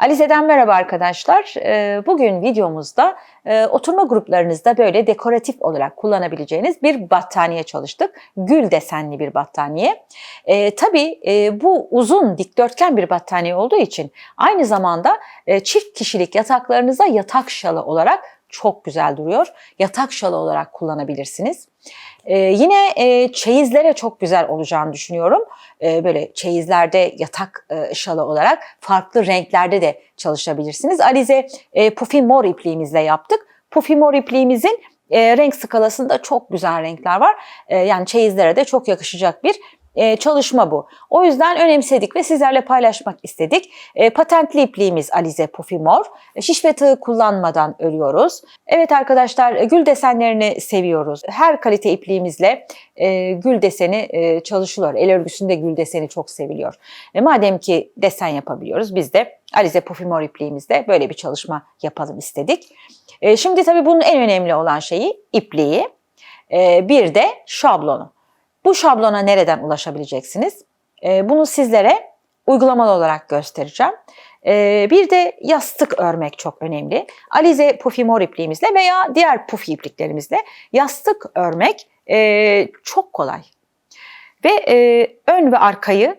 Alize'den merhaba arkadaşlar. Ee, Bugün videomuzda e, oturma gruplarınızda böyle dekoratif olarak kullanabileceğiniz bir battaniye çalıştık. Gül desenli bir battaniye. Ee, tabii e, bu uzun dikdörtgen bir battaniye olduğu için aynı zamanda e, çift kişilik yataklarınıza yatak şalı olarak çok güzel duruyor. Yatak şalı olarak kullanabilirsiniz. Ee, yine e, çeyizlere çok güzel olacağını düşünüyorum. Ee, böyle çeyizlerde yatak e, şalı olarak farklı renklerde de çalışabilirsiniz. Alize e, Puffy Mor ipliğimizle yaptık. Puffy Mor ipliğimizin e, renk skalasında çok güzel renkler var. E, yani çeyizlere de çok yakışacak bir e, çalışma bu. O yüzden önemsedik ve sizlerle paylaşmak istedik. E, patentli ipliğimiz Alize Puffy Mor. E, şiş ve tığ kullanmadan örüyoruz. Evet arkadaşlar e, gül desenlerini seviyoruz. Her kalite ipliğimizle e, gül deseni e, çalışılıyor. El örgüsünde gül deseni çok seviliyor. E, madem ki desen yapabiliyoruz biz de Alize Puffy Mor ipliğimizde böyle bir çalışma yapalım istedik. E, şimdi tabii bunun en önemli olan şeyi ipliği. E, bir de şablonu. Bu şablona nereden ulaşabileceksiniz? Ee, bunu sizlere uygulamalı olarak göstereceğim. Ee, bir de yastık örmek çok önemli. Alize Puffy Mor ipliğimizle veya diğer Puffy ipliklerimizle yastık örmek e, çok kolay. Ve e, ön ve arkayı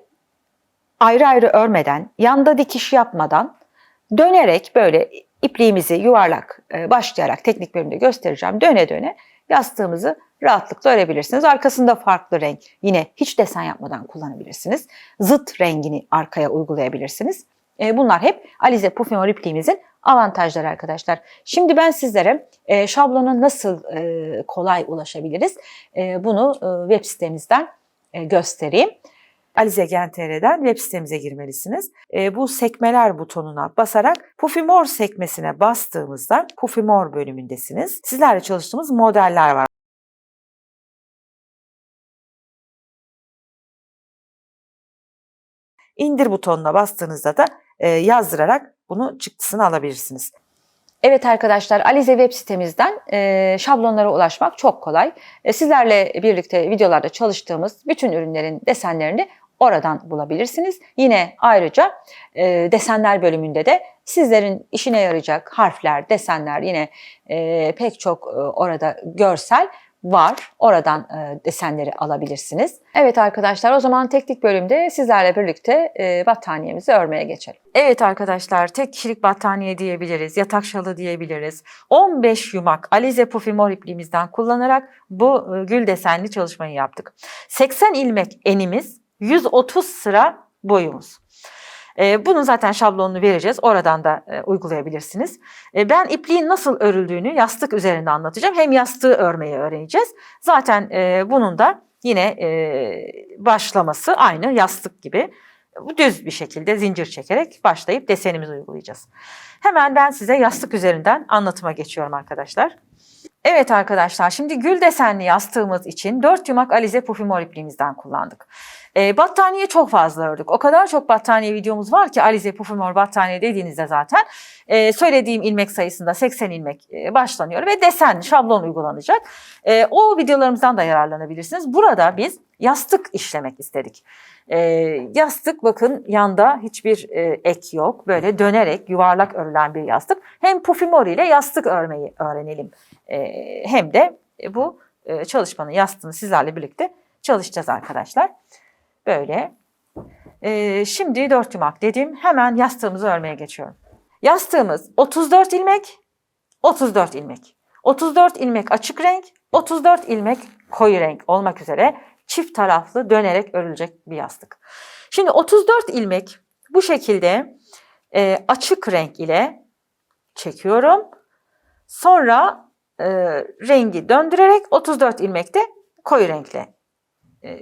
ayrı ayrı örmeden, yanda dikiş yapmadan dönerek böyle ipliğimizi yuvarlak e, başlayarak teknik bölümde göstereceğim. Döne döne yastığımızı rahatlıkla örebilirsiniz. Arkasında farklı renk yine hiç desen yapmadan kullanabilirsiniz. Zıt rengini arkaya uygulayabilirsiniz. E, bunlar hep Alize Puffy Mor ipliğimizin avantajları arkadaşlar. Şimdi ben sizlere e, şablona nasıl e, kolay ulaşabiliriz e, bunu web sitemizden göstereyim. Alize Gen.tr'den web sitemize girmelisiniz. E, bu sekmeler butonuna basarak Puffy More sekmesine bastığımızda Puffy More bölümündesiniz. Sizlerle çalıştığımız modeller var. İndir butonuna bastığınızda da e, yazdırarak bunu çıktısını alabilirsiniz. Evet arkadaşlar Alize web sitemizden e, şablonlara ulaşmak çok kolay. E, sizlerle birlikte videolarda çalıştığımız bütün ürünlerin desenlerini oradan bulabilirsiniz. Yine ayrıca e, desenler bölümünde de sizlerin işine yarayacak harfler, desenler yine e, pek çok e, orada görsel var. Oradan e, desenleri alabilirsiniz. Evet arkadaşlar o zaman teknik bölümde sizlerle birlikte e, battaniyemizi örmeye geçelim. Evet arkadaşlar tek kişilik battaniye diyebiliriz, yatak şalı diyebiliriz. 15 yumak Alize Puffy Mor ipliğimizden kullanarak bu e, gül desenli çalışmayı yaptık. 80 ilmek enimiz, 130 sıra boyumuz. E, bunun zaten şablonunu vereceğiz. Oradan da e, uygulayabilirsiniz. E, ben ipliğin nasıl örüldüğünü yastık üzerinde anlatacağım. Hem yastığı örmeyi öğreneceğiz. Zaten e, bunun da yine e, başlaması aynı yastık gibi. Düz bir şekilde zincir çekerek başlayıp desenimizi uygulayacağız. Hemen ben size yastık üzerinden anlatıma geçiyorum arkadaşlar. Evet arkadaşlar şimdi gül desenli yastığımız için 4 yumak Alize Puffy Mor ipliğimizden kullandık. E, battaniye çok fazla ördük. O kadar çok battaniye videomuz var ki Alize Puffy Mor battaniye dediğinizde zaten e, söylediğim ilmek sayısında 80 ilmek e, başlanıyor ve desen şablon uygulanacak. E, o videolarımızdan da yararlanabilirsiniz. Burada biz yastık işlemek istedik. E, yastık bakın yanda hiçbir e, ek yok. Böyle dönerek yuvarlak örülen bir yastık. Hem Puffy Mor ile yastık örmeyi öğrenelim. E, hem de bu e, çalışmanın yastığını sizlerle birlikte çalışacağız arkadaşlar. Böyle. E, şimdi 4 yumak dedim. Hemen yastığımızı örmeye geçiyorum. Yastığımız 34 ilmek, 34 ilmek. 34 ilmek açık renk, 34 ilmek koyu renk olmak üzere çift taraflı dönerek örülecek bir yastık. Şimdi 34 ilmek bu şekilde e, açık renk ile çekiyorum. Sonra e, rengi döndürerek 34 ilmekte koyu renkle e,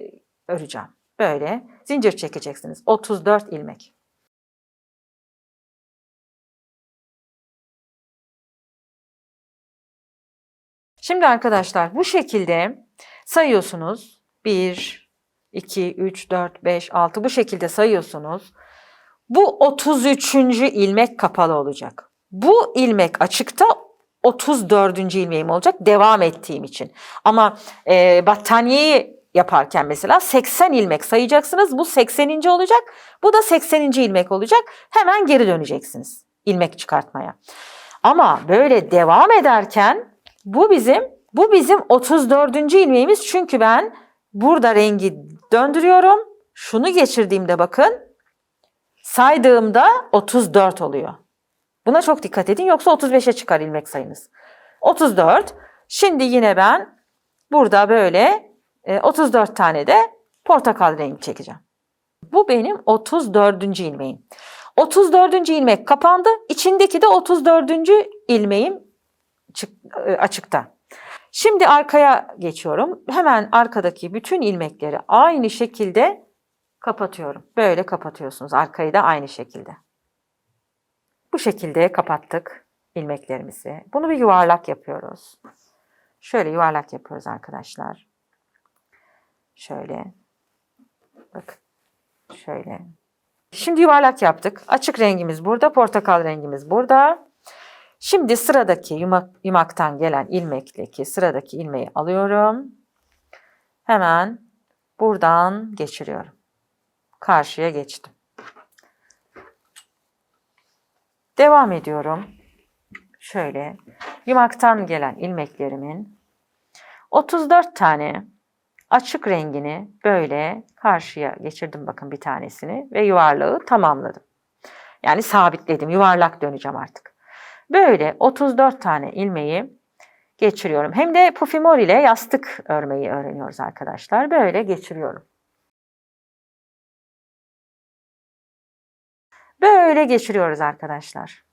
öreceğim. Böyle zincir çekeceksiniz. 34 ilmek. Şimdi arkadaşlar bu şekilde sayıyorsunuz. 1, 2, 3, 4, 5, 6 bu şekilde sayıyorsunuz. Bu 33. ilmek kapalı olacak. Bu ilmek açıkta 34. ilmeğim olacak devam ettiğim için. Ama e, battaniyeyi yaparken mesela 80 ilmek sayacaksınız. Bu 80. olacak. Bu da 80. ilmek olacak. Hemen geri döneceksiniz ilmek çıkartmaya. Ama böyle devam ederken bu bizim bu bizim 34. ilmeğimiz. Çünkü ben burada rengi döndürüyorum. Şunu geçirdiğimde bakın saydığımda 34 oluyor. Buna çok dikkat edin yoksa 35'e çıkar ilmek sayınız. 34. Şimdi yine ben burada böyle e, 34 tane de portakal rengi çekeceğim. Bu benim 34. ilmeğim. 34. ilmek kapandı. İçindeki de 34. ilmeğim e, açıkta. Şimdi arkaya geçiyorum. Hemen arkadaki bütün ilmekleri aynı şekilde kapatıyorum. Böyle kapatıyorsunuz. Arkayı da aynı şekilde. Bu şekilde kapattık ilmeklerimizi. Bunu bir yuvarlak yapıyoruz. Şöyle yuvarlak yapıyoruz arkadaşlar. Şöyle. Bakın. Şöyle. Şimdi yuvarlak yaptık. Açık rengimiz burada, portakal rengimiz burada. Şimdi sıradaki yumak, yumaktan gelen ilmekteki sıradaki ilmeği alıyorum. Hemen buradan geçiriyorum. Karşıya geçtim. Devam ediyorum. Şöyle yumaktan gelen ilmeklerimin 34 tane açık rengini böyle karşıya geçirdim bakın bir tanesini ve yuvarlağı tamamladım. Yani sabitledim. Yuvarlak döneceğim artık. Böyle 34 tane ilmeği geçiriyorum. Hem de pufimor ile yastık örmeyi öğreniyoruz arkadaşlar. Böyle geçiriyorum. Böyle geçiriyoruz arkadaşlar.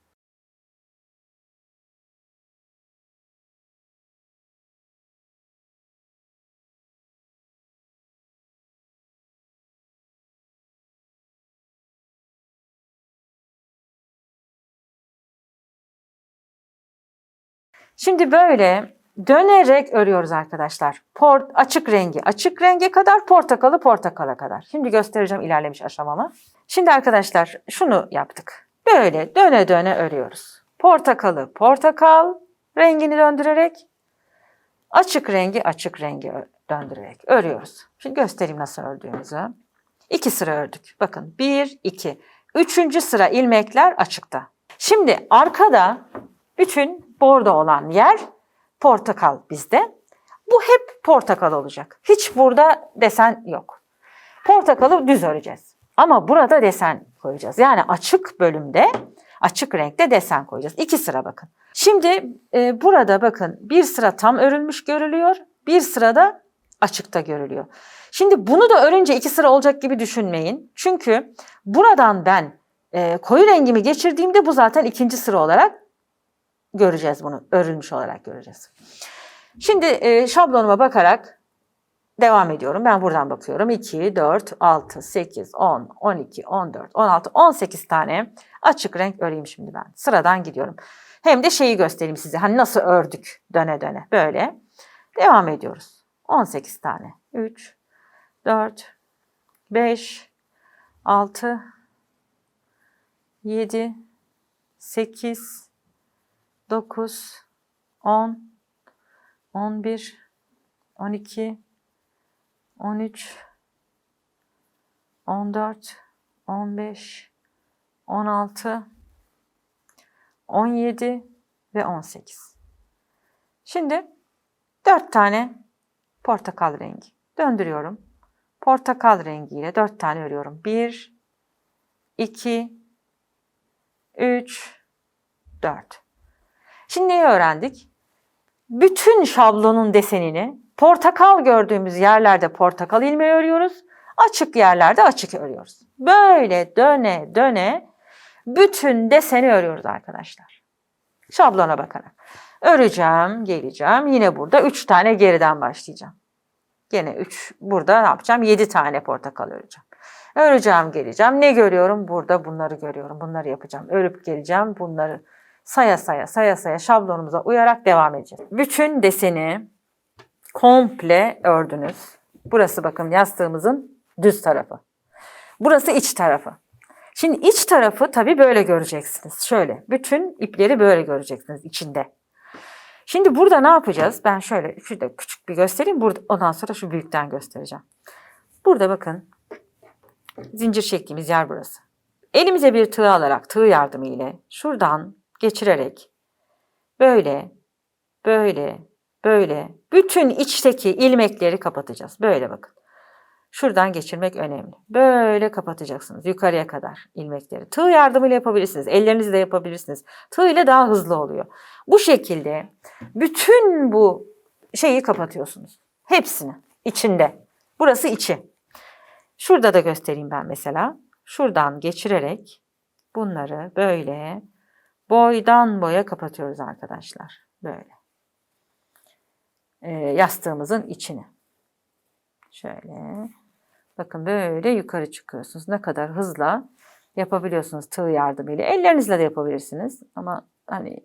Şimdi böyle dönerek örüyoruz arkadaşlar. Port, açık rengi açık renge kadar, portakalı portakala kadar. Şimdi göstereceğim ilerlemiş aşamamı. Şimdi arkadaşlar şunu yaptık. Böyle döne döne örüyoruz. Portakalı portakal rengini döndürerek, açık rengi açık rengi döndürerek örüyoruz. Şimdi göstereyim nasıl ördüğümüzü. İki sıra ördük. Bakın bir, iki. Üçüncü sıra ilmekler açıkta. Şimdi arkada bütün bordo olan yer portakal bizde. Bu hep portakal olacak. Hiç burada desen yok. Portakalı düz öreceğiz. Ama burada desen koyacağız. Yani açık bölümde, açık renkte desen koyacağız. İki sıra bakın. Şimdi e, burada bakın bir sıra tam örülmüş görülüyor. Bir sırada açıkta görülüyor. Şimdi bunu da örünce iki sıra olacak gibi düşünmeyin. Çünkü buradan ben e, koyu rengimi geçirdiğimde bu zaten ikinci sıra olarak göreceğiz bunu. Örülmüş olarak göreceğiz. Şimdi e, şablonuma bakarak devam ediyorum. Ben buradan bakıyorum. 2, 4, 6, 8, 10, 12, 14, 16, 18 tane açık renk öreyim şimdi ben. Sıradan gidiyorum. Hem de şeyi göstereyim size. Hani nasıl ördük döne döne. Böyle. Devam ediyoruz. 18 tane. 3, 4, 5, 6, 7, 8, 9, 10, 11, 12, 13, 14, 15, 16, 17 ve 18. Şimdi 4 tane portakal rengi. Döndürüyorum. Portakal rengiyle 4 tane örüyorum. 1, 2, 3, 4. Şimdi neyi öğrendik? Bütün şablonun desenini portakal gördüğümüz yerlerde portakal ilmeği örüyoruz. Açık yerlerde açık örüyoruz. Böyle döne döne bütün deseni örüyoruz arkadaşlar. Şablona bakarak. Öreceğim, geleceğim. Yine burada 3 tane geriden başlayacağım. Gene 3 burada ne yapacağım? 7 tane portakal öreceğim. Öreceğim, geleceğim. Ne görüyorum? Burada bunları görüyorum. Bunları yapacağım. Örüp geleceğim. Bunları saya saya saya saya şablonumuza uyarak devam edeceğiz. Bütün deseni komple ördünüz. Burası bakın yastığımızın düz tarafı. Burası iç tarafı. Şimdi iç tarafı tabii böyle göreceksiniz. Şöyle bütün ipleri böyle göreceksiniz içinde. Şimdi burada ne yapacağız? Ben şöyle şurada küçük bir göstereyim. Burada, ondan sonra şu büyükten göstereceğim. Burada bakın zincir çektiğimiz yer burası. Elimize bir tığ alarak tığ yardımı ile şuradan geçirerek böyle böyle böyle bütün içteki ilmekleri kapatacağız. Böyle bakın. Şuradan geçirmek önemli. Böyle kapatacaksınız yukarıya kadar ilmekleri. Tığ yardımıyla yapabilirsiniz. Ellerinizle yapabilirsiniz. Tığ ile daha hızlı oluyor. Bu şekilde bütün bu şeyi kapatıyorsunuz. Hepsini içinde. Burası içi. Şurada da göstereyim ben mesela. Şuradan geçirerek bunları böyle boydan boya kapatıyoruz arkadaşlar. Böyle. Ee, yastığımızın içini. Şöyle. Bakın böyle yukarı çıkıyorsunuz. Ne kadar hızla yapabiliyorsunuz tığ yardımıyla. Ellerinizle de yapabilirsiniz. Ama hani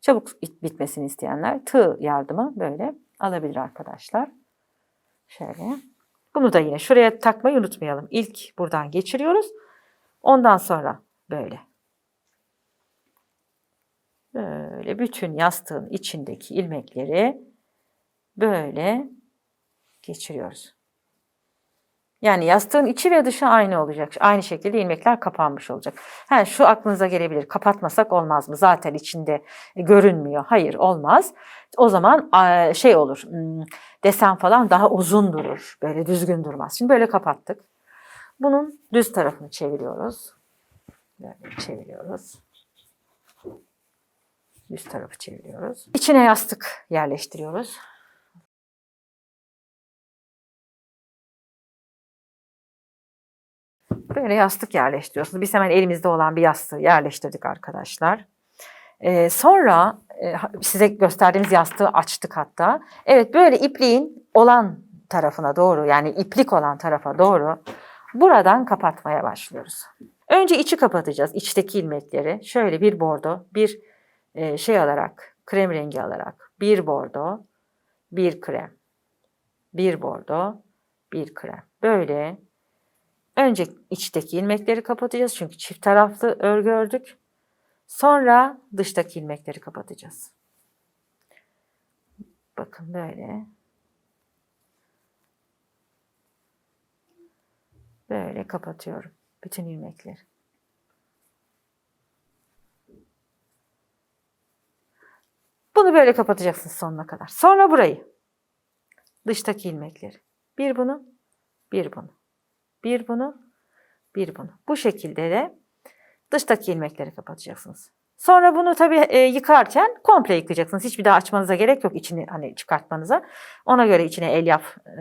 çabuk bit- bitmesini isteyenler tığ yardımı böyle alabilir arkadaşlar. Şöyle. Bunu da yine şuraya takmayı unutmayalım. İlk buradan geçiriyoruz. Ondan sonra böyle. Böyle bütün yastığın içindeki ilmekleri böyle geçiriyoruz. Yani yastığın içi ve dışı aynı olacak. Aynı şekilde ilmekler kapanmış olacak. Ha, şu aklınıza gelebilir. Kapatmasak olmaz mı? Zaten içinde görünmüyor. Hayır olmaz. O zaman şey olur. hmm, Desen falan daha uzun durur. Böyle düzgün durmaz. Şimdi böyle kapattık. Bunun düz tarafını çeviriyoruz. Böyle çeviriyoruz. Düz tarafı çeviriyoruz. İçine yastık yerleştiriyoruz. Böyle yastık yerleştiriyorsunuz. Biz hemen elimizde olan bir yastığı yerleştirdik arkadaşlar. Ee, sonra e, size gösterdiğimiz yastığı açtık hatta. Evet böyle ipliğin olan tarafına doğru yani iplik olan tarafa doğru buradan kapatmaya başlıyoruz. Önce içi kapatacağız. içteki ilmekleri. Şöyle bir bordo, bir e, şey alarak, krem rengi alarak bir bordo, bir krem, bir bordo, bir krem. Böyle Önce içteki ilmekleri kapatacağız çünkü çift taraflı örgü ördük. Sonra dıştaki ilmekleri kapatacağız. Bakın böyle. Böyle kapatıyorum bütün ilmekleri. Bunu böyle kapatacaksınız sonuna kadar. Sonra burayı. Dıştaki ilmekleri. Bir bunu, bir bunu. Bir bunu, bir bunu. Bu şekilde de dıştaki ilmekleri kapatacaksınız. Sonra bunu tabii e, yıkarken komple yıkayacaksınız. Hiçbir daha açmanıza gerek yok içini hani çıkartmanıza. Ona göre içine elyaf e,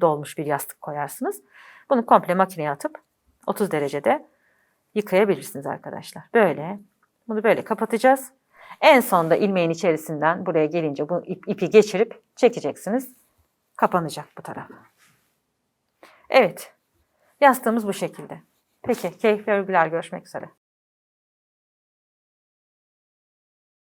dolmuş bir yastık koyarsınız. Bunu komple makineye atıp 30 derecede yıkayabilirsiniz arkadaşlar. Böyle. Bunu böyle kapatacağız. En sonunda ilmeğin içerisinden buraya gelince bu ip- ipi geçirip çekeceksiniz. Kapanacak bu taraf. Evet. Yastığımız bu şekilde. Peki, keyifli örgüler görüşmek üzere.